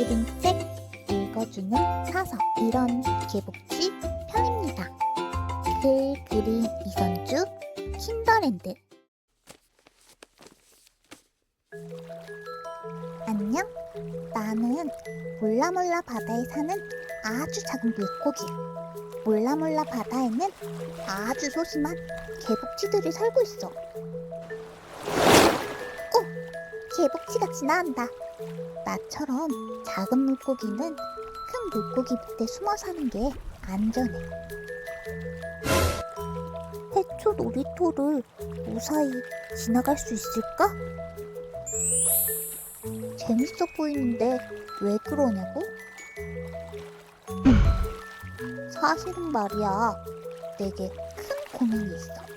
그림책 읽어주는 사서 이런 개복치 편입니다. 글 그림 이선주 킨더랜드 안녕 나는 몰라몰라 바다에 사는 아주 작은 물고기야 몰라몰라 바다에는 아주 소심한 개복치들이 살고 있어 어! 개복치가 지나간다 나처럼 작은 물고기는 큰 물고기 밑에 숨어 사는 게 안전해. 해초 놀이터를 무사히 지나갈 수 있을까? 재밌어 보이는데 왜 그러냐고? 사실은 말이야, 내게 큰 고민이 있어.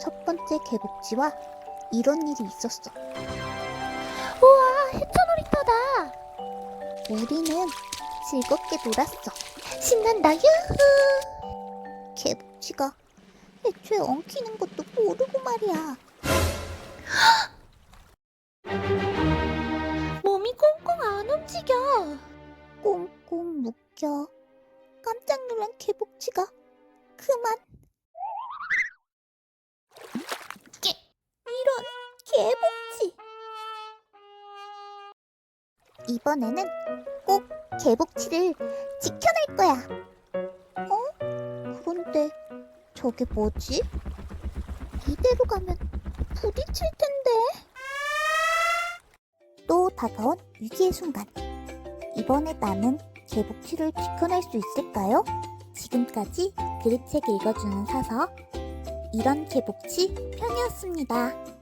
첫 번째 개복치와 이런 일이 있었어. 우와, 해초놀이터다. 우리는 즐겁게 놀았어. 신난다, 유후. 개복치가 애초에 엉키는 것도 모르고 말이야. 몸이 꽁꽁 안 움직여. 꽁꽁 묶여. 깜짝 놀란 개복치가 그만. 개, 이런 개복치. 이번에는 꼭 개복치를 지켜낼 거야. 어? 그런데 저게 뭐지? 이대로 가면 부딪힐 텐데. 또 다가온 위기의 순간. 이번에 나는 개복치를 지켜낼 수 있을까요? 지금까지 그림책 읽어주는 사서 이런 개복치 편이었습니다.